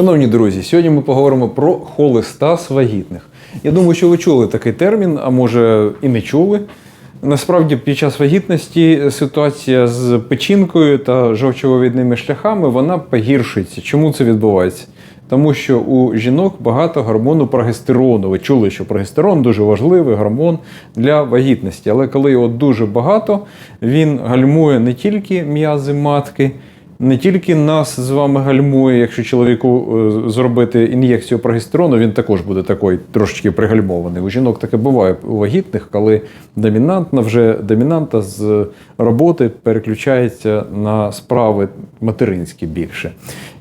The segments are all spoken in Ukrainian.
Шановні друзі, сьогодні ми поговоримо про холестаз вагітних. Я думаю, що ви чули такий термін, а може і не чули. Насправді, під час вагітності ситуація з печінкою та жовчовивідними шляхами вона погіршується. Чому це відбувається? Тому що у жінок багато гормону прогестерону. Ви чули, що прогестерон дуже важливий гормон для вагітності. Але коли його дуже багато, він гальмує не тільки м'язи матки, не тільки нас з вами гальмує, якщо чоловіку е, зробити ін'єкцію прогестерону, він також буде такий трошечки пригальмований. У жінок таке буває у вагітних, коли домінантна вже домінанта з роботи переключається на справи материнські більше.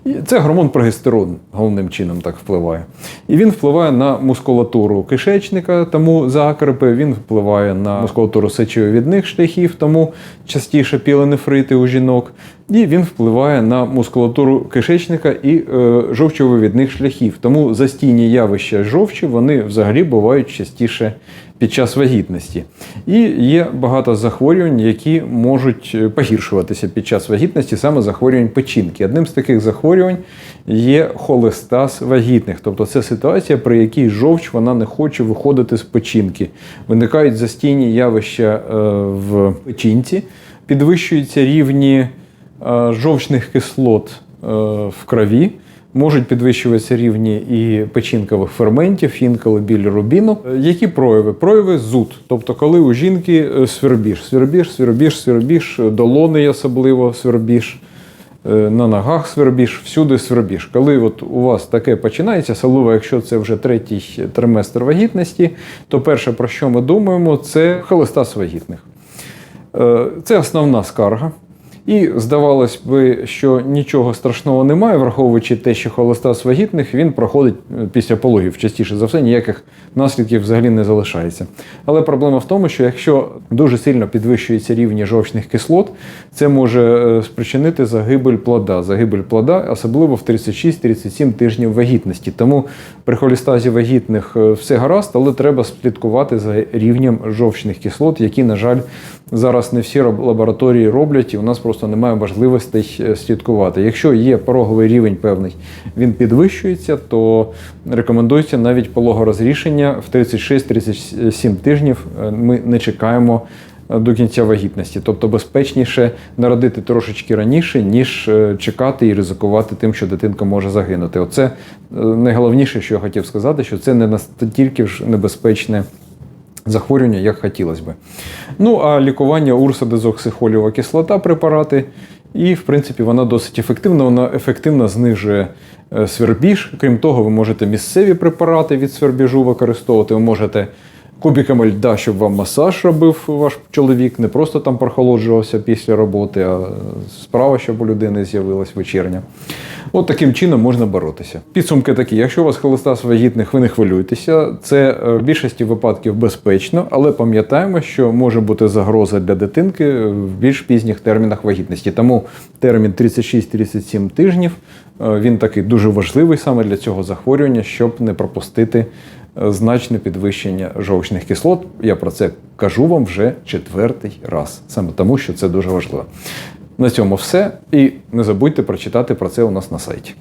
І це гормон прогестерон головним чином так впливає. І він впливає на мускулатуру кишечника, тому закрепи, він впливає на мускулатуру сечовідних шляхів, тому частіше піленефрити у жінок. І він впливає на мускулатуру кишечника і е, жовчовивідних шляхів. Тому застійні явища жовчі вони взагалі бувають частіше під час вагітності. І є багато захворювань, які можуть е, погіршуватися під час вагітності, саме захворювань печінки. Одним з таких захворювань є холестаз вагітних, тобто це ситуація, при якій жовч вона не хоче виходити з печінки. Виникають застійні явища е, в печінці, підвищуються рівні е, жовчних кислот в крові. Можуть підвищуватися рівні і печінкових ферментів, інколи білірубіну. Е, Які прояви? Прояви зуд. Тобто, коли у жінки е, свербіж, свербіж, свербіж, свербіж, долони особливо свербіж, е, на ногах свербіж, всюди свербіж. Коли от у вас таке починається, особливо якщо це вже третій триместр вагітності, то перше, про що ми думаємо, це холестаз вагітних. Е, Це основна скарга. І здавалось би, що нічого страшного немає, враховуючи те, що холестаз вагітних він проходить е, після пологів. Частіше за все, ніяких наслідків взагалі не залишається. Але проблема в тому, що якщо дуже сильно підвищуються рівні жовчних кислот, це може е, спричинити загибель плода. Загибель плода, особливо в 36-37 тижнів вагітності. Тому при холестазі вагітних е, все гаразд, але треба слідкувати за рівнем жовчних кислот, які, на жаль, зараз не всі лабораторії роблять, і у нас просто немає можливостей е, слідкувати. Якщо є пороговий рівень певний, він підвищується, то рекомендується навіть пологорозрішення в 36-37 тижнів. Е, Ми не чекаємо е, до кінця вагітності. Тобто безпечніше народити трошечки раніше, ніж чекати і ризикувати тим, що дитинка може загинути. Оце найголовніше, що я хотів сказати, що це не настільки ж небезпечне захворювання, як хотілося би. Ну, а лікування урсодезоксихоліова кислота препарати. І, в принципі, вона досить ефективна. Вона ефективно знижує е, свербіж. Крім того, ви можете місцеві препарати від свербіжу використовувати. Ви можете кубиками льда, щоб вам масаж робив ваш чоловік, не просто там прохолоджувався після роботи, а справа, щоб у людини з'явилась вечірня. От таким чином можна боротися. Підсумки такі: якщо у вас холестаз вагітних, ви не хвилюйтеся. Це е, в більшості випадків безпечно, але пам'ятаємо, що може бути загроза для дитинки в більш пізніх термінах вагітності. Тому термін 36-37 тижнів е, він такий дуже важливий саме для цього захворювання, щоб не пропустити значне підвищення жовчних кислот. Я про це кажу вам вже четвертий раз, саме тому, що це дуже важливо. На цьому все. І не забудьте прочитати про це у нас на сайті.